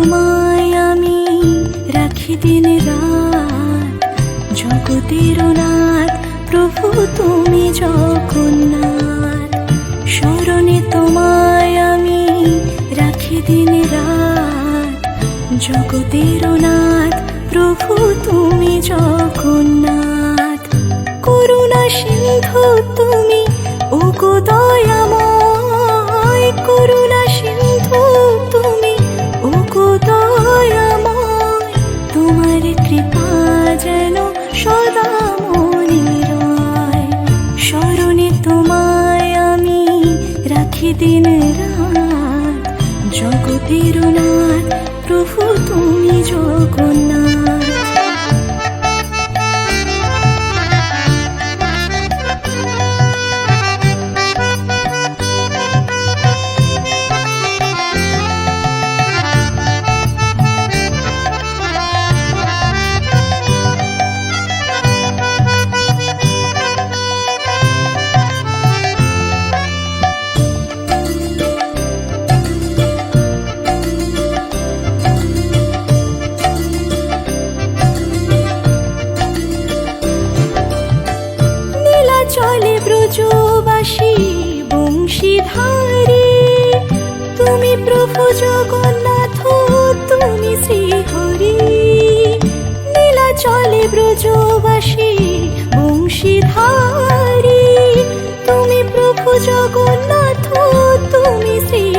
তোমায় আমি রাখি দিন রাত। জগতের নাথ, প্রভু তুমি জগন্নাথ স্মরণে তোমায় আমি রাখি দিন রাত। জগতের নাথ, প্রভু তুমি জগন্নাথ করুণা সিংহ তুমি ও দয়া তোমার কৃপা সদা তোমায় আমি রাখি দিন রাত। জগতের নাথ প্রভু তুমি জগন্নাথ ব্রজবাসী বংশীধারী। তুমি প্রভু জগন্নাথ তুমি শ্রী